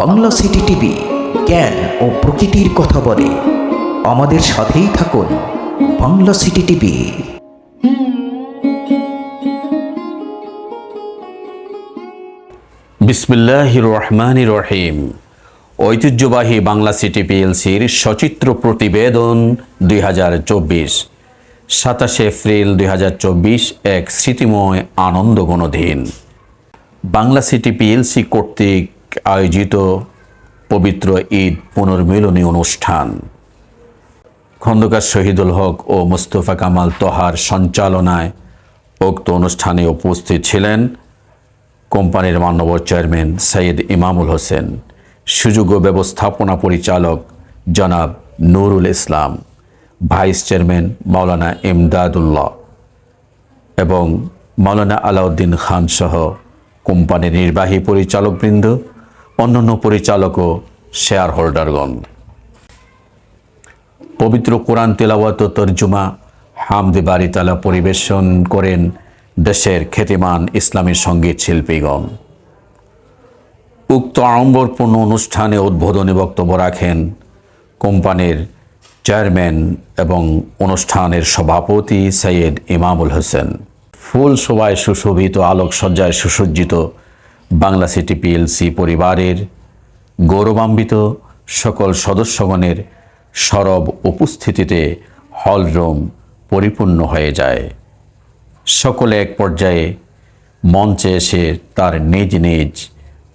Bangla city TV জ্ঞান ও প্রকৃতির কথা বলে। আমাদের সাথেই থাকুন বাংলা সিটি টিভি বিসমিল্লাহ রহমান রহিম। ঐতিহ্যবাহী বাংলা সিটি পিএলসির সচিত্র প্রতিবেদন দুই হাজার চব্বিশ। সাতাশে এপ্রিল দুই হাজার চব্বিশ এক স্মৃতিময় আনন্দঘন বাংলা সিটি পিএলসি কর্তৃক আয়োজিত পবিত্র ঈদ পুনর্মিলনী অনুষ্ঠান। খন্দকার শহীদুল হক ও মুস্তফা কামাল তোহার সঞ্চালনায় উক্ত অনুষ্ঠানে উপস্থিত ছিলেন কোম্পানির মান্যবর চেয়ারম্যান সৈয়দ ইমামুল হোসেন সুযোগ ব্যবস্থাপনা পরিচালক জনাব নুরুল ইসলাম, ভাইস চেয়ারম্যান মাওলানা ইমদাদুল্লাহ এবং মাওলানা আলাউদ্দিন খান সহ কোম্পানির নির্বাহী পরিচালকবৃন্দ অন্যান্য পরিচালক ও শেয়ার হোল্ডারগণ পবিত্র কোরআন তেলাওয়াত তর্জুমা হামদে বাড়ি তালা পরিবেশন করেন দেশের খ্যাতিমান ইসলামী সংগীত শিল্পীগণ। উক্ত আড়ম্বরপূর্ণ অনুষ্ঠানে উদ্বোধনী বক্তব্য রাখেন কোম্পানির চেয়ারম্যান এবং অনুষ্ঠানের সভাপতি সৈয়দ ইমামুল হোসেন। ফুল শোভায় সুশোভিত, আলোকসজ্জায় সুসজ্জিত বাংলা সিটি পিএলসি পরিবারের গৌরবান্বিত সকল সদস্যগণের সরব উপস্থিতিতে হলরুম পরিপূর্ণ হয়ে যায়। সকলে এক পর্যায়ে মঞ্চে এসে তার নিজ নিজ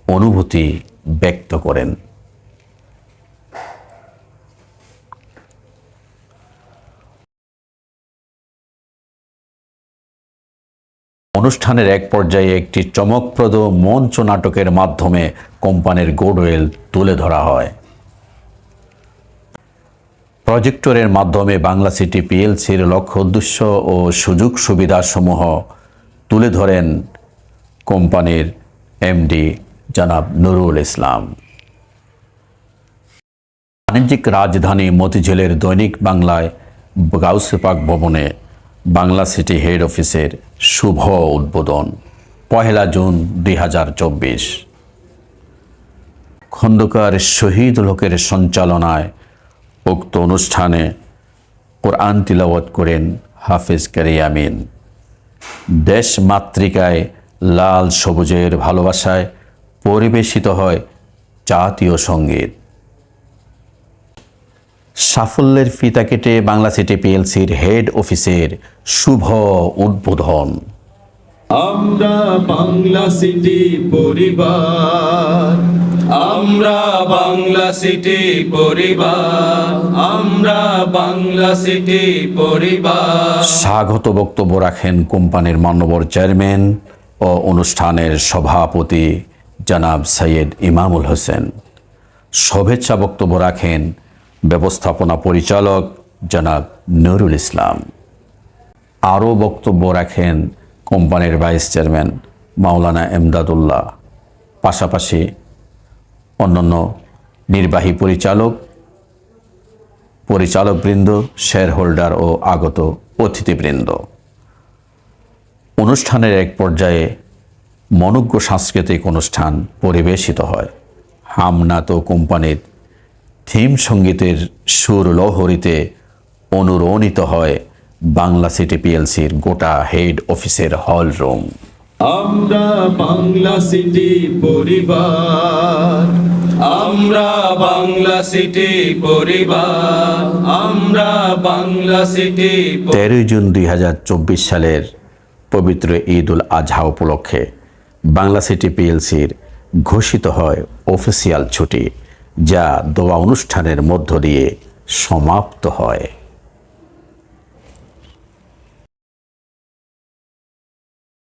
অনুভূতি ব্যক্ত করেন। অনুষ্ঠানের এক পর্যায়ে একটি চমকপ্রদ মঞ্চ নাটকের মাধ্যমে কোম্পানির গোডওয়েল তুলে ধরা হয়। প্রজেক্টরের মাধ্যমে বাংলা সিটি পিএলসির লক্ষ্য উদ্দেশ্য ও সুযোগ সুবিধাসমূহ তুলে ধরেন কোম্পানির এমডি জনাব নুরুল ইসলাম। বাণিজ্যিক রাজধানী মতিঝিলের দৈনিক বাংলায় গাউসেপাক ভবনে বাংলা সিটি হেড অফিসের শুভ উদ্বোধন, পহেলা জুন দুই হাজার চব্বিশ। খন্দকার শহীদ লোকের সঞ্চালনায় উক্ত অনুষ্ঠানে কোরআন তিলাওয়াত করেন হাফিজ কারিয়ামিন দেশ মাতৃকায় লাল সবুজের ভালোবাসায় পরিবেশিত হয় জাতীয় সংগীত। সাফল্যের ফিতা কেটে বাংলা সিটি পিএলসির হেড অফিসের শুভ উদ্বোধন। আমরা বাংলা সিটি পরিবার আমরা বাংলা সিটি পরিবার আমরা বাংলা সিটি পরিবার। স্বাগত বক্তব্য রাখেন কোম্পানির মান্যবর চেয়ারম্যান ও অনুষ্ঠানের সভাপতি জনাব সৈয়দ ইমামুল হোসেন। শুভেচ্ছা বক্তব্য রাখেন ব্যবস্থাপনা পরিচালক জনাব নুরুল ইসলাম। আরও বক্তব্য রাখেন কোম্পানির ভাইস চেয়ারম্যান মাওলানা এমদাদুল্লাহ। পাশাপাশি অন্যান্য নির্বাহী পরিচালক, পরিচালকবৃন্দ শেয়ার হোল্ডার ও আগত অতিথিবৃন্দ। অনুষ্ঠানের এক পর্যায়ে মনজ্ঞ সাংস্কৃতিক অনুষ্ঠান পরিবেশিত হয়। হামনাত কোম্পানির থিম সঙ্গীতের সুর লহরীতে অনুরণিত হয় বাংলা সিটি পিএলসির গোটা হেড অফিসের হল রুম। আমরা বাংলা সিটি পরিবার আমরা বাংলা সিটি পরিবার আমরা বাংলা সিটি তেরোই জুন দুই হাজার চব্বিশ সালের পবিত্র ঈদ উল আজহা উপলক্ষে বাংলা সিটি পিএলসির ঘোষিত হয় অফিসিয়াল ছুটি। যা দোয়া অনুষ্ঠানের মধ্য দিয়ে সমাপ্ত হয়।